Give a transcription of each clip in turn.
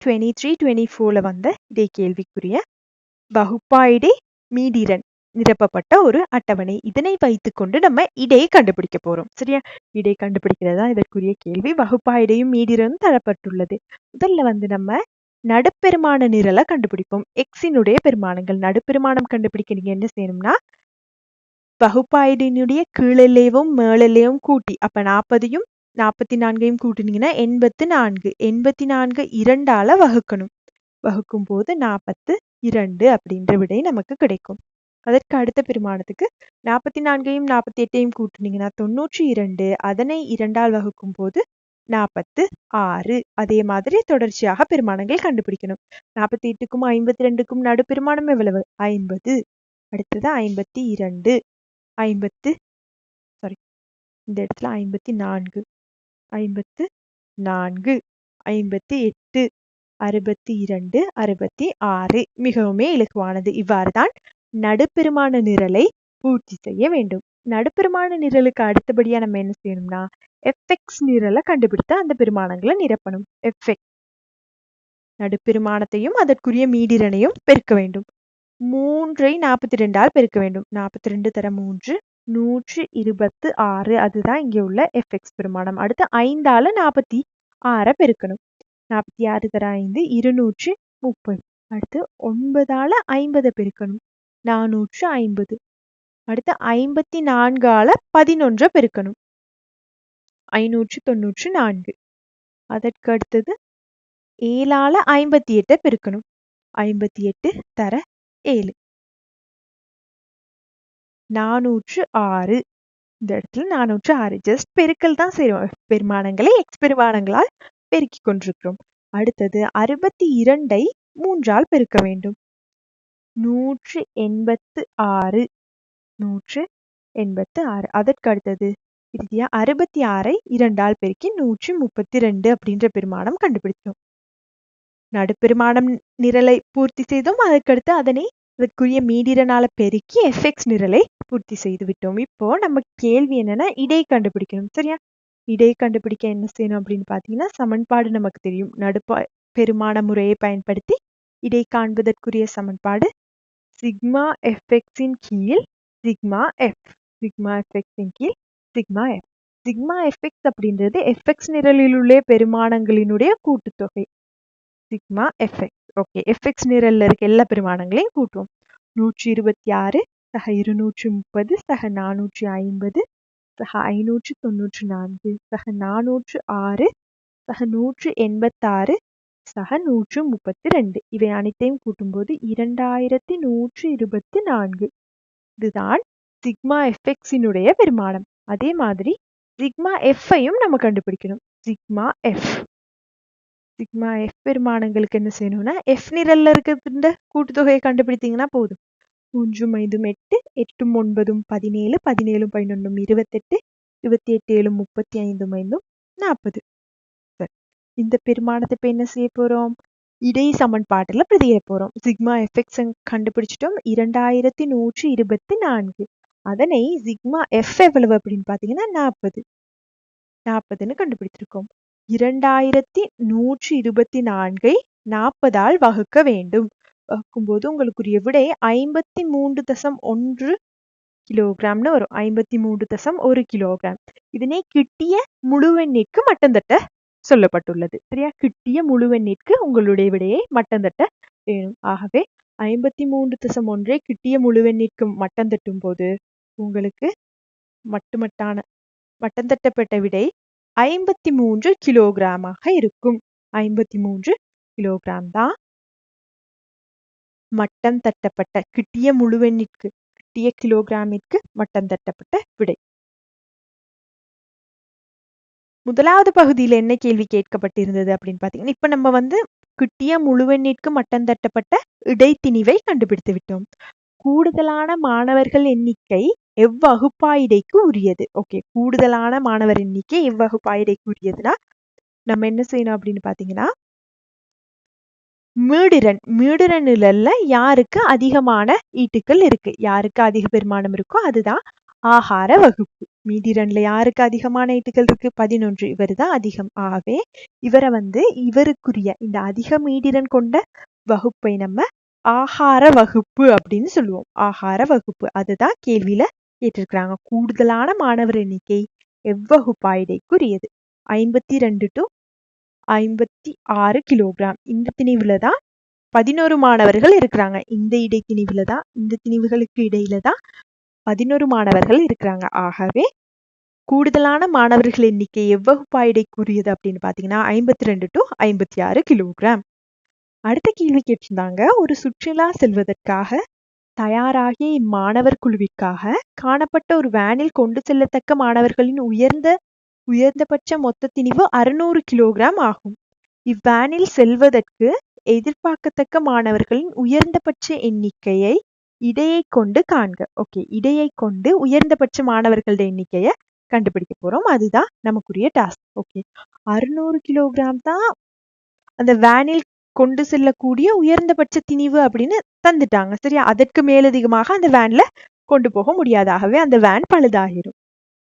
Twenty three twenty ஃபோரில் வந்த இதே கேள்விக்குரிய வகுப்பாயிடை மீடிரன் நிரப்பப்பட்ட ஒரு அட்டவணை. இதனை வைத்துக்கொண்டு நம்ம இடையை கண்டுபிடிக்க போறோம். சரியா? இடை கண்டுபிடிக்கிறது தான் இதற்குரிய கேள்வி. வகுப்பாயிடையும் மீடிரனும் தரப்பட்டுள்ளது. முதல்ல வந்து நம்ம நடுப்பெருமான நிரலை கண்டுபிடிப்போம். எக்ஸினுடைய பெருமானங்கள். நடுப்பெருமானம் கண்டுபிடிக்க நீங்க என்ன செய்யணும்னா வகுப்பாயிடினுடைய கீழெல்லையும் மேலெல்லையும் கூட்டி அப்ப நாற்பதையும் நாற்பத்தி நான்கையும் கூட்டினீங்கன்னா எண்பத்து நான்கு. எண்பத்தி நான்கு இரண்டால வகுக்கணும். வகுக்கும் போது நாற்பத்து இரண்டு அப்படின்ற விடை நமக்கு கிடைக்கும். அதற்கு அடுத்த பெருமானத்துக்கு நாற்பத்தி நான்கையும் நாற்பத்தி எட்டையும் கூட்டினீங்கன்னா தொண்ணூற்றி இரண்டு. அதனை இரண்டால் வகுக்கும் போது நாற்பத்து ஆறு. அதே மாதிரி தொடர்ச்சியாக பெருமானங்கள் கண்டுபிடிக்கணும். நாற்பத்தி எட்டுக்கும் ஐம்பத்தி ரெண்டுக்கும் நடு பெருமானம் எவ்வளவு? ஐம்பது. அடுத்தது ஐம்பத்தி இரண்டு. ஐம்பத்து சாரி இந்த இடத்துல ஐம்பத்தி நான்கு. ஐம்பத்து நான்கு ஐம்பத்தி எட்டு அறுபத்தி இரண்டு அறுபத்தி ஆறு. மிகவுமே இலகுவானது. இவ்வாறுதான் நடுப்பெருமான நிரலை பூர்த்தி செய்ய வேண்டும். நடுப்பெருமான நிரலுக்கு அடுத்தபடியா நம்ம என்ன செய்யணும்னா எஃப்எக்ஸ் நிரலை கண்டுபிடித்து அந்த பெருமானங்களை நிரப்பணும். எஃப்எக்ஸ் நடுப்பெருமானத்தையும் அதற்குரிய மீடிரனையும் பெருக்க வேண்டும். மூன்றை நாற்பத்தி ரெண்டால் பெருக்க வேண்டும். நாற்பத்தி ரெண்டு தர மூன்று நூற்றி இருபத்து ஆறு. அதுதான் இங்கே உள்ள எஃப்எக்ஸ் பெருமானம். அடுத்து ஐந்தால நாற்பத்தி ஆறை பெருக்கணும். நாற்பத்தி ஆறு தர ஐந்து இருநூற்றி முப்பது. அடுத்து ஒன்பதால ஐம்பதை பெருக்கணும். நானூற்று ஐம்பது. அடுத்து ஐம்பத்தி நான்கால பதினொன்றை பெருக்கணும். ஐநூற்று தொண்ணூற்று நான்கு. அதற்கு அடுத்தது ஏழால ஐம்பத்தி எட்டை பெருக்கணும். ஐம்பத்தி எட்டு தர ஏழு. நானூற்று ஆறு. இந்த இடத்துல நானூற்று ஆறு. ஜஸ்ட் பெருக்கல் தான் செய்வோம் பெருமானங்களை எக்ஸ் பெருமானங்களால் பெருக்கிக் கொண்டிருக்கிறோம். அடுத்தது அறுபத்தி இரண்டை மூன்றால் பெருக்க வேண்டும். நூற்று எண்பத்து ஆறு. நூற்று எண்பத்து ஆறு. அதற்கு அடுத்தது இறுதியா அறுபத்தி ஆறை இரண்டால் பெருக்கி நூற்றி முப்பத்தி ரெண்டு அப்படின்ற பெருமானம் கண்டுபிடித்தோம். நடுப்பெருமானம் நிரலை பூர்த்தி செய்தோம். அதற்கடுத்து அதனை அதற்குரிய மீடிரனால பெருக்கி எஃப்எக்ஸ் நிரலை பூர்த்தி செய்து விட்டோம். இப்போ நம்ம கேள்வி என்னன்னா இடை கண்டுபிடிக்கணும். சரியா? இடை கண்டுபிடிக்க என்ன செய்யணும் அப்படின்னு பார்த்தீங்கன்னா சமன்பாடு நமக்கு தெரியும். நடுப்ப பெருமான முறையை பயன்படுத்தி இடை காண்பதற்குரிய சமன்பாடு சிக்மா எஃப்எக்ஸின் கீழ் சிக்மா எஃப் சிக்மா எஃப்எக்ஸின் கீழ் சிக்மா எஃப் சிக்மா எஃப்எக்ஸ் அப்படின்றது எஃப்எக்ஸ் நிரலில் உள்ள பெருமானங்களினுடைய கூட்டுத்தொகை. சிக்மா எஃப்எக்ஸ் ஓகே எஃப்எக்ஸ் நிரலில் இருக்க எல்லா பெருமானங்களையும் கூட்டுவோம். நூற்றி இருபத்தி ஆறு சக இருநூற்றி முப்பது சக நானூற்றி ஐம்பது சக ஐநூற்று தொண்ணூற்று நான்கு சக நானூற்று ஆறு சக நூற்று எண்பத்தாறு சக நூற்று முப்பத்தி ரெண்டு இவை அனைத்தையும் கூட்டும்போது இரண்டாயிரத்தி நூற்று இருபத்தி நான்கு. இதுதான் சிக்மா எஃப்எக்ஸினுடைய பெருமானம். அதே மாதிரி சிக்மா எஃப்ஐயும் நம்ம கண்டுபிடிக்கணும். சிக்மா எஃப் சிக்மா எஃப் பெருமானங்களுக்கு என்ன செய்யணும்னா எஃப் நிரல்ல இருக்கிற கூட்டுத்தொகையை கண்டுபிடித்தீங்கன்னா போதும். மூன்றும் ஐந்தும் எட்டு எட்டும் ஒன்பதும் பதினேழு பதினேழும் பதினொன்றும் இருபத்தெட்டு இருபத்தி எட்டு ஏழும் முப்பத்தி ஐந்தும் ஐந்தும் நாற்பது இந்த பெருமானத்தை இப்போ என்ன செய்ய போறோம்? இடை சமன்பாட்டில் பிரதியிட போறோம். சிக்மா எஃப்எக்ஸ் கண்டுபிடிச்சிட்டோம். இரண்டாயிரத்தி நூற்றி இருபத்தி நான்கு. அதனை சிக்மா எஃப் எவ்வளவு அப்படின்னு பாத்தீங்கன்னா நாற்பது. நாற்பதுன்னு கண்டுபிடிச்சிருக்கோம். இரண்டாயிரத்தி நூற்றி இருபத்தி நான்கை நாற்பதால் வகுக்க வேண்டும். பார்க்கும்போது உங்களுக்குரிய விடை ஐம்பத்தி மூன்று தசம் ஒன்று கிலோகிராம்னு வரும். ஐம்பத்தி மூன்று தசம் ஒரு கிலோகிராம். இதனை கிட்டிய முழுவெண்ணிற்கு மட்டம் தட்ட சொல்லப்பட்டுள்ளது. சரியா? கிட்டிய முழுவெண்ணிற்கு உங்களுடைய விடையை மட்டம் தட்ட வேணும். ஆகவே ஐம்பத்தி மூன்று தசம் ஒன்றை கிட்டிய முழுவெண்ணிற்கு மட்டம் தட்டும் போது உங்களுக்கு மட்டுமட்டான மட்டம் தட்டப்பட்ட விடை ஐம்பத்தி மூன்று கிலோகிராமாக இருக்கும். ஐம்பத்தி மூன்று கிலோகிராம் தான் மட்டம் தட்டப்பட்ட கிட்டிய முழுவெண்ணிற்கு கிட்டிய கிலோகிராமிற்கு மட்டம் தட்டப்பட்ட விடை. முதலாவது பகுதியில் என்ன கேள்வி கேட்கப்பட்டிருந்தது அப்படின்னு பாத்தீங்கன்னா இப்ப நம்ம வந்து கிட்டிய முழுவெண்ணிற்கு மட்டம் தட்டப்பட்ட இடைத்திணிவை கண்டுபிடித்து விட்டோம். கூடுதலான மாணவர்கள் எண்ணிக்கை எவ்வகுப்பாயிடைக்கு உரியது? ஓகே கூடுதலான மாணவர் எண்ணிக்கை எவ்வகுப்பாயிடைக்கு உரியதுன்னா நம்ம என்ன செய்யணும் அப்படின்னு பாத்தீங்கன்னா மீடிரன். மீடிரனில் யாருக்கு அதிகமான ஈட்டுக்கள் இருக்கு? யாருக்கு அதிக பெருமானம் இருக்கோ அதுதான் ஆகார வகுப்பு. மீதி ரெண்டுல யாருக்கு அதிகமான ஈட்டுகள் இருக்கு? பதினொன்று. இவர் தான் அதிகம். ஆகவே இவரை வந்து இவருக்குரிய இந்த அதிக மீதிரன் கொண்ட வகுப்பை நம்ம ஆகார வகுப்பு அப்படின்னு சொல்லுவோம். ஆகார வகுப்பு. அதுதான் கேள்வியில கேட்டிருக்கிறாங்க. கூடுதலான மாணவர் எண்ணிக்கை எவ்வகுப்பாயிடைக்குரியது? ஐம்பத்தி ரெண்டு டு ஐம்பத்தி ஆறு கிலோகிராம். இந்த திணிவுல தான் பதினோரு மாணவர்கள் இருக்கிறாங்க. இந்த இடைத்திணிவுல தான் இந்த திணிவுகளுக்கு இடையில தான் பதினோரு மாணவர்கள் இருக்கிறாங்க. ஆகவே கூடுதலான மாணவர்கள் எண்ணிக்கை எவ்வகுப்பாயிடைக்குரியது அப்படின்னு பாத்தீங்கன்னா ஐம்பத்தி ரெண்டு டு ஐம்பத்தி ஆறு கிலோகிராம். அடுத்த கேள்வி கேட்டிருந்தாங்க ஒரு சுற்றுலா செல்வதற்காக தயாராகிய இம்மாணவர் குழுவிற்காக காணப்பட்ட ஒரு வேனில் கொண்டு செல்லத்தக்க மாணவர்களின் உயர்ந்த உயர்ந்தபட்ச மொத்த திணிவு அறுநூறு கிலோகிராம் ஆகும். இவ்வேனில் செல்வதற்கு எதிர்பார்க்கத்தக்க மாணவர்களின் உயர்ந்தபட்ச எண்ணிக்கையை இடையை கொண்டு காண்க. ஓகே இடையை கொண்டு உயர்ந்தபட்ச மாணவர்களோட எண்ணிக்கையை கண்டுபிடிக்க போறோம். அதுதான் நமக்குரிய டாஸ்க் ஓகே அறுநூறு கிலோகிராம் தான் அந்த வேனில் கொண்டு செல்லக்கூடிய உயர்ந்தபட்ச திணிவு அப்படின்னு தந்துட்டாங்க. சரியா? அதற்கு மேலதிகமாக அந்த வேன்ல கொண்டு போக முடியாதாகவே அந்த வேன் பழுதாகிரும்.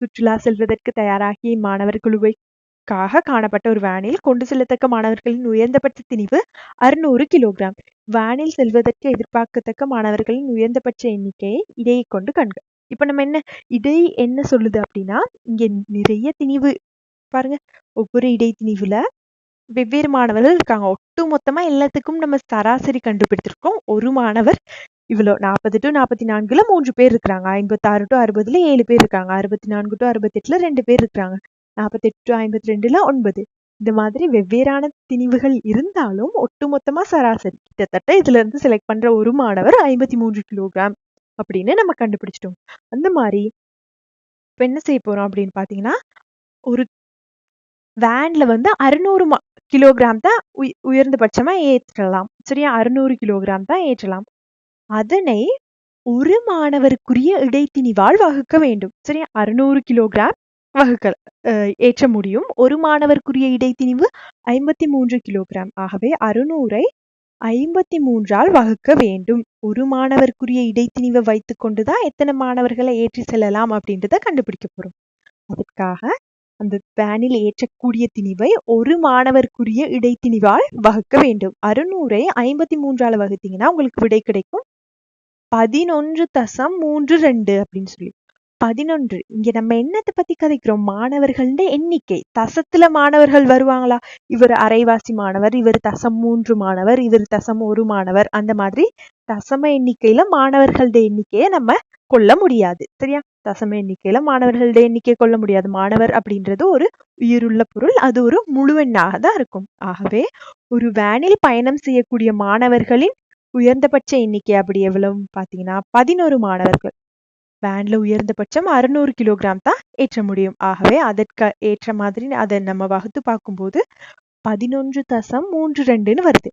சுற்றுலா செல்வதற்கு தயாராகிய மாணவர் குழுவைக்காக காணப்பட்ட ஒரு வேனில் கொண்டு செல்லத்தக்க மாணவர்களின் உயர்ந்தபட்ச திணிவு அறுநூறு கிலோகிராம். வேனில் செல்வதற்கு எதிர்பார்க்கத்தக்க மாணவர்களின் உயர்ந்தபட்ச எண்ணிக்கையை இடையை கொண்டு கண்க இப்ப நம்ம என்ன இடை என்ன சொல்லுது அப்படின்னா இங்க நிறைய திணிவு பாருங்க ஒவ்வொரு இடை திணிவுல வெவ்வேறு மாணவர்கள் இருக்காங்க. ஒட்டு மொத்தமா எல்லாத்துக்கும் நம்ம சராசரி கண்டுபிடித்திருக்கோம். ஒரு மாணவர் இவ்வளோ நாற்பது டு நாற்பத்தி நான்குல மூன்று பேர் இருக்கிறாங்க. ஐம்பத்தாறு டு அறுபதுல ஏழு பேர் இருக்காங்க. அறுபத்தி நான்கு டு அறுபத்தெட்டுல ரெண்டு பேர் இருக்கிறாங்க. நாற்பத்தெட்டு டு ஐம்பத்தி ரெண்டுல ஒன்பது. இந்த மாதிரி வெவ்வேறான திணிவுகள் இருந்தாலும் ஒட்டுமொத்தமா சராசரி கிட்டத்தட்ட இதுல இருந்து செலக்ட் பண்ற ஒரு மாணவர் ஐம்பத்தி மூன்று கிலோகிராம் அப்படின்னு நம்ம கண்டுபிடிச்சிட்டோம். அந்த மாதிரி இப்போ என்ன செய்ய போறோம் அப்படின்னு பாத்தீங்கன்னா ஒரு வேன்ல வந்து அறுநூறு கிலோகிராம் தான் உய் உயர்ந்தபட்சமா ஏற்றலாம். சரியா? அறுநூறு கிலோகிராம் தான் ஏற்றலாம். அதனை ஒரு மாணவருக்குரிய இடைத்திணிவால் வகுக்க வேண்டும். சரியா? அறுநூறு கிலோகிராம் வகுக்க ஏற்ற முடியும். ஒரு மாணவருக்குரிய இடைத்திணிவு ஐம்பத்தி மூன்று கிலோகிராம் ஆகவே அறுநூறை ஐம்பத்தி மூன்றால் வகுக்க வேண்டும். ஒரு மாணவருக்குரிய இடைத்திணிவை வைத்து கொண்டுதான் எத்தனை மாணவர்களை ஏற்றி செல்லலாம் அப்படின்றத கண்டுபிடிக்க போறோம். அதற்காக அந்த வேனில் ஏற்றக்கூடிய திணிவை ஒரு மாணவருக்குரிய இடைத்திணிவால் வகுக்க வேண்டும். அறுநூறை ஐம்பத்தி மூன்றால வகுத்தீங்கன்னா உங்களுக்கு விடை கிடைக்கும். பதினொன்று தசம் மூன்று ரெண்டு அப்படின்னு சொல்லி. பதினொன்று. இங்க நம்ம என்னத்தை பத்தி கதைக்கிறோம்? மாணவர்கள்ட எண்ணிக்கை. தசத்துல மாணவர்கள் வருவாங்களா? இவர் அரைவாசி மாணவர் இவர் தசம் மூன்று மாணவர் இவர் தசம் ஒரு மாணவர். அந்த மாதிரி தசம எண்ணிக்கையில மாணவர்கள்ட எண்ணிக்கையை நம்ம கொள்ள முடியாது. சரியா? தசம எண்ணிக்கையில மாணவர்கள்ட எண்ணிக்கை கொள்ள முடியாது. மாணவர் அப்படின்றது ஒரு உயிருள்ள பொருள். அது ஒரு முழுவெண்ணாக தான் இருக்கும். ஆகவே ஒரு வேனில் பயணம் செய்யக்கூடிய மாணவர்களின் உயர்ந்தபட்ச எண்ணிக்கை அப்படி எவ்வளவு பாத்தீங்கன்னா பதினோரு மாணவர்கள். வேன்ல உயர்ந்தபட்சம் அறுநூறு கிலோகிராம் தான் ஏற்ற முடியும். ஆகவே அதற்கு ஏற்ற மாதிரி அதை நம்ம வகுத்து பார்க்கும்போது பதினொன்று தசம் மூன்று ரெண்டுன்னு வருது.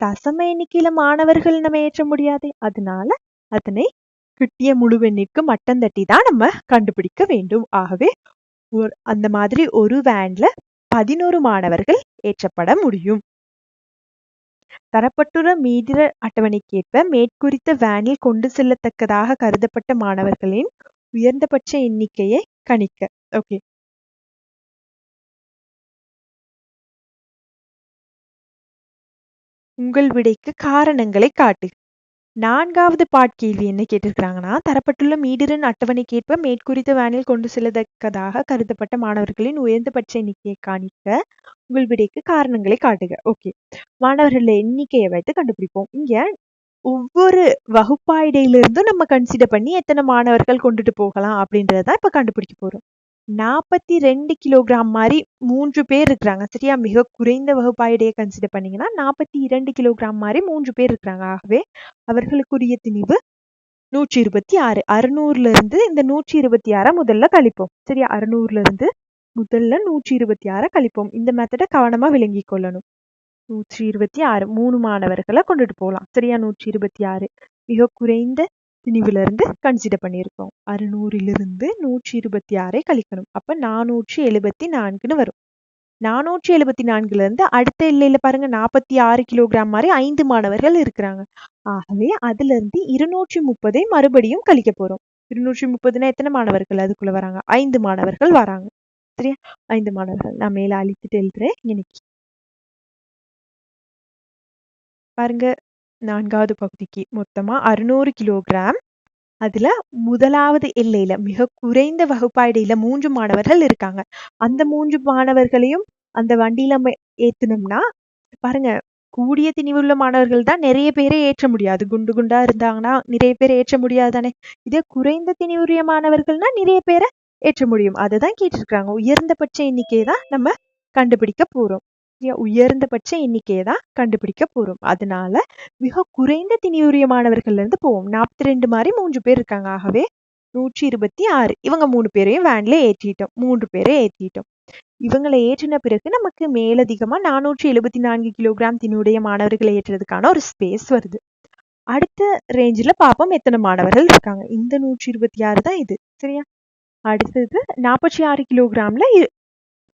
தசம எண்ணிக்கையில மாணவர்கள் நம்ம ஏற்ற முடியாது. அதனால அதனை கிட்டிய முழுவெண்ணிற்கு மட்டம் தட்டி தான் நம்ம கண்டுபிடிக்க வேண்டும். ஆகவே அந்த மாதிரி ஒரு வேன்ல பதினோரு மாணவர்கள் ஏற்றப்பட முடியும். தரப்பட்டுள்ள மீதிர அட்டவணைக்கேற்ப மேற்குறித்த வேனில் கொண்டு செல்லத்தக்கதாக கருதப்பட்ட மாணவர்களின் உயர்ந்தபட்ச எண்ணிக்கையை கணிக்க. ஓகே உங்கள் விடைக்கு காரணங்களை காட்டு. நான்காவது பாட் கேள்வி என்ன கேட்டிருக்கிறாங்கன்னா தரப்பட்டுள்ள மீடிரன் அட்டவணைக்கேற்ப மேற்குறித்த வேனில் கொண்டு செல்லத்தக்கதாக கருதப்பட்ட மாணவர்களின் உயர்ந்தபட்ச எண்ணிக்கையை காணிக்க உங்கள் விடைக்கு காரணங்களை காட்டுக. ஓகே மாணவர்கள் எண்ணிக்கையை வைத்து கண்டுபிடிப்போம். இங்க ஒவ்வொரு வகுப்பாயிடையிலிருந்தும் நம்ம கன்சிடர் பண்ணி எத்தனை மாணவர்கள் கொண்டுட்டு போகலாம் அப்படின்றத இப்ப கண்டுபிடிக்க போறோம். நாற்பத்தி ரெண்டு கிலோகிராம் மாதிரி மூன்று பேர் இருக்கிறாங்க. சரியா? மிக குறைந்த வகுப்பாயுடைய கன்சிடர் பண்ணீங்கன்னா நாற்பத்தி இரண்டு கிலோகிராம் மாதிரி மூன்று பேர் இருக்கிறாங்க. ஆகவே அவர்களுக்குரிய திணிவு நூற்றி இருபத்தி ஆறு. அறுநூறுல இருந்து இந்த நூற்றி இருபத்தி ஆறை முதல்ல கழிப்போம். சரியா? அறுநூறுல இருந்து முதல்ல நூற்றி இருபத்தி ஆறை கழிப்போம். இந்த மெத்தடை கவனமா விளங்கி கொள்ளணும். நூற்றி இருபத்தி ஆறு. மூணு மாணவர்களை கொண்டுட்டு போகலாம். சரியா? நூற்றி இருபத்தி ஆறு. மிக குறைந்த திணிவுல இருந்து கன்சிடர் பண்ணியிருக்கோம். அறுநூறிலிருந்து நூற்றி இருபத்தி ஆறை கழிக்கணும். அப்ப நானூற்றி எழுபத்தி நான்குன்னு வரும். நானூற்றி எழுபத்தி நான்குல இருந்து அடுத்த எல்லையில் பாருங்க நாற்பத்தி ஆறு கிலோகிராம் மாதிரி ஐந்து மாணவர்கள் இருக்கிறாங்க. ஆகவே அதுல இருந்து இருநூற்றி முப்பதை மறுபடியும் கழிக்க போறோம். இருநூற்றி முப்பதுனா எத்தனை மாணவர்கள் அதுக்குள்ள வராங்க? ஐந்து மாணவர்கள் வராங்க. சரியா? ஐந்து மாணவர்கள். நான் மேலே அழித்துட்டு எழுதுறேன். இன்னைக்கு பாருங்க நான்காவது பகுதிக்கு மொத்தமா அறுநூறு கிலோகிராம். அதுல முதலாவது எல்லையில மிக குறைந்த வகுப்பாயிடையில மூன்று மாணவர்கள் இருக்காங்க. அந்த மூன்று மாணவர்களையும் அந்த வண்டியில நம்ம ஏத்துனோம்னா பாருங்க கூடிய திணிவுள்ள மாணவர்கள் தான் நிறைய பேரை ஏற்ற முடியாது. குண்டு குண்டா இருந்தாங்கன்னா நிறைய பேரை ஏற்ற முடியாது தானே இதே குறைந்த திணிவுரிய மாணவர்கள்னா நிறைய பேரை ஏற்ற முடியும். அதை தான் கேட்டிருக்கிறாங்க. உயர்ந்தபட்ச எண்ணிக்கையை தான் நம்ம கண்டுபிடிக்க போறோம். உயர்ந்தபட்ச எண்ணிக்கையை தான் கண்டுபிடிக்க போகிறோம் அதனால மிக குறைந்த திணிவுரிய மாணவர்கள்ல இருந்து போவோம். நாற்பத்தி ரெண்டு மாதிரி மூன்று பேர் இருக்காங்க. ஆகவே நூற்றி இருபத்தி ஆறு. இவங்க மூணு பேரையும் வேன்ல ஏற்றிட்டோம். மூன்று பேரை ஏற்றிட்டோம். இவங்களை ஏற்றின பிறகு நமக்கு மேலதிகமா நானூற்றி எழுபத்தி நான்கு கிலோகிராம் தினியுடைய மாணவர்களை ஏற்றுறதுக்கான ஒரு ஸ்பேஸ் வருது. அடுத்த ரேஞ்சில் பார்ப்போம் எத்தனை மாணவர்கள் இருக்காங்க. இந்த நூற்றி இருபத்தி ஆறு தான் இது. சரியா? அடுத்தது நாற்பத்தி ஆறு கிலோகிராம்ல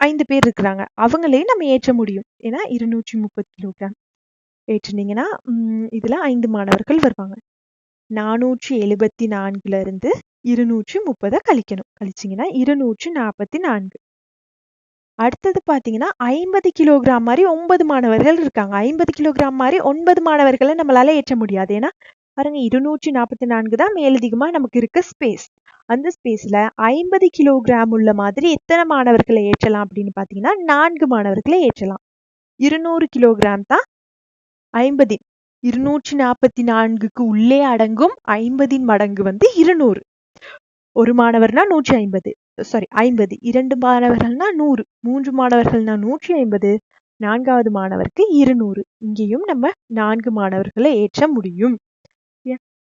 ஐந்து பேர் இருக்கிறாங்க. அவங்களையும் நம்ம ஏற்ற முடியும். ஏன்னா இருநூற்றி முப்பது கிலோகிராம் ஏற்றுனீங்கன்னா இதில் ஐந்து மாணவர்கள் வருவாங்க. நானூற்றி எழுபத்தி நான்குல இருந்து இருநூற்றி முப்பதை கழிக்கணும். கழிச்சிங்கன்னா இருநூற்றி நாற்பத்தி நான்கு. அடுத்தது பார்த்தீங்கன்னா ஐம்பது கிலோகிராம் மாதிரி ஒன்பது மாணவர்கள் இருக்காங்க. ஐம்பது கிலோகிராம் மாதிரி ஒன்பது மாணவர்களை நம்மளால ஏற்ற முடியாது. ஏன்னா பாருங்க இருநூற்றி நாற்பத்தி நான்கு தான் மேலதிகமாக நமக்கு இருக்க ஸ்பேஸ் அந்த ஸ்பேஸில் ஐம்பது கிலோகிராம் உள்ள மாதிரி எத்தனை மாணவர்களை ஏற்றலாம் அப்படின்னு பார்த்தீங்கன்னா நான்கு மாணவர்களை ஏற்றலாம். இருநூறு கிலோகிராம் தான் ஐம்பதின். இருநூற்றி நாற்பத்தி நான்குக்கு உள்ளே அடங்கும் ஐம்பதின் மடங்கு வந்து இருநூறு. ஒரு மாணவர்னா நூற்றி ஐம்பது. சாரி ஐம்பது. இரண்டு மாணவர்கள்னா நூறு. மூன்று மாணவர்கள்னா நூற்றி ஐம்பது. நான்காவது மாணவருக்கு இருநூறு. இங்கேயும் நம்ம நான்கு மாணவர்களை ஏற்ற முடியும்.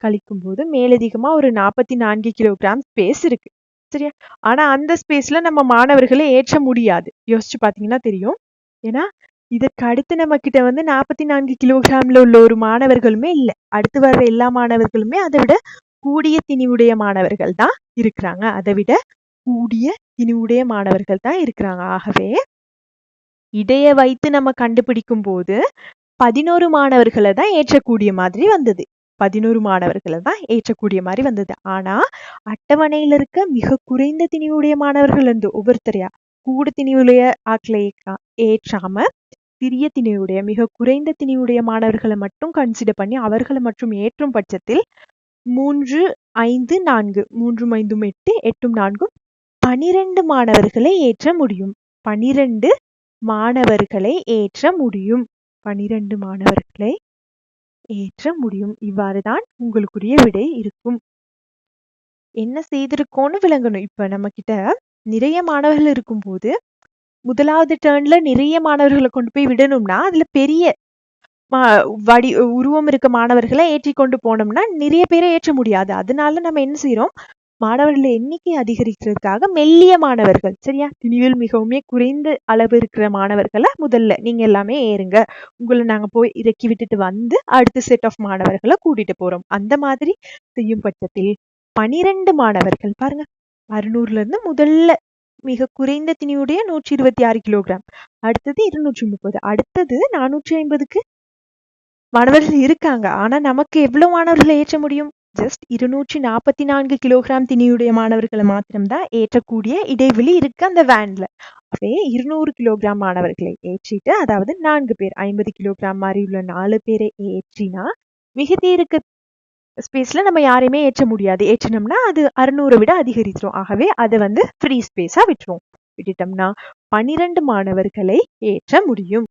கழிக்கும் போது மேலதிகமா ஒரு நாற்பத்தி நான்கு கிலோகிராம் ஸ்பேஸ் இருக்கு. சரியா? ஆனா அந்த ஸ்பேஸ்ல நம்ம மாணவர்களை ஏற்ற முடியாது. யோசிச்சு பாத்தீங்கன்னா தெரியும். ஏன்னா இதற்கு அடுத்து நம்ம கிட்ட வந்து நாற்பத்தி நான்கு கிலோகிராம்ல உள்ள ஒரு மாணவர்களுமே இல்லை. அடுத்து வர்ற எல்லா மாணவர்களுமே அதை விட கூடிய திணிவுடைய மாணவர்கள் தான் இருக்கிறாங்க. அதை விட கூடிய திணிவுடைய மாணவர்கள் தான் இருக்கிறாங்க. ஆகவே இடைய வைத்து நம்ம கண்டுபிடிக்கும் போது பதினோரு மாணவர்களை தான் ஏற்றக்கூடிய மாதிரி வந்தது. பதினோரு மாணவர்களை தான் ஏற்றக்கூடிய மாதிரி வந்தது. ஆனா அட்டவணையில இருக்க மிக குறைந்த திணிவுடைய மாணவர்கள் இருந்து ஒவ்வொருத்தரையா? கூட திணிவுடைய ஆட்களை ஏற்றாம சிறிய திணிவுடைய மிக குறைந்த திணிவுடைய மாணவர்களை மட்டும் கன்சிடர் பண்ணி அவர்களை மற்றும் ஏற்றும் பட்சத்தில் மூன்று ஐந்து நான்கு மூன்றும் ஐந்தும் எட்டு எட்டும் நான்கும் பனிரெண்டு மாணவர்களை ஏற்ற முடியும். பனிரெண்டு மாணவர்களை ஏற்ற முடியும். பனிரெண்டு மாணவர்களை ஏற்ற முடியும். இவ்வாறுதான் உங்களுக்குரிய விடை இருக்கும். என்ன செய்திருக்கோன்னு விளங்கணும். இப்ப நம்ம கிட்ட நிறைய மாணவர்கள் இருக்கும்போது முதலாவது டேர்ன்ல நிறைய மாணவர்களை கொண்டு போய் விடணும்னா அதுல பெரிய வடி உருவம் இருக்க மாணவர்களை ஏற்றி கொண்டு போனோம்னா நிறைய பேரை ஏற்ற முடியாது. அதனால நம்ம என்ன செய்யறோம் மாணவர்கள் எண்ணிக்கை அதிகரிக்கிறதுக்காக மெல்லிய மாணவர்கள் சரியா? திணிவில் மிகவுமே குறைந்த அளவு இருக்கிற மாணவர்களை முதல்ல. நீங்க எல்லாமே ஏறுங்க. உங்களை நாங்க போய் இறக்கி விட்டுட்டு வந்து அடுத்த செட் ஆஃப் மாணவர்களை கூட்டிட்டு போறோம். அந்த மாதிரி செய்யும் பட்சத்தில் பனிரெண்டு மாணவர்கள் பாருங்க. அறுநூறுல இருந்து முதல்ல மிக குறைந்த திணிவுடைய நூற்றி இருபத்தி ஆறு கிலோகிராம் அடுத்தது இருநூற்றி முப்பது அடுத்தது நானூற்றி ஐம்பதுக்கு மாணவர்கள் இருக்காங்க. ஆனா நமக்கு எவ்வளவு மாணவர்களை ஏற்ற முடியும்? ஜஸ்ட் இருநூற்றி நாற்பத்தி நான்கு கிலோகிராம் திணியுடைய மாணவர்களை மாத்திரம்தான் ஏற்றக்கூடிய இடைவெளி இருக்கு அந்த வேன்ல அப்பவே இருநூறு கிலோகிராம் மாணவர்களை ஏற்றிட்டு அதாவது நான்கு பேர் ஐம்பது கிலோகிராம் மாதிரி உள்ள நாலு பேரை ஏற்றினா மிகுதி இருக்க ஸ்பேஸ்ல நம்ம யாரையுமே ஏற்ற முடியாது. ஏற்றினோம்னா அது அறுநூறை விட அதிகரிச்சிடும் ஆகவே அதை வந்து ஃப்ரீ ஸ்பேஸா விட்டுரும் விட்டுட்டோம்னா பனிரெண்டு மாணவர்களை ஏற்ற முடியும்.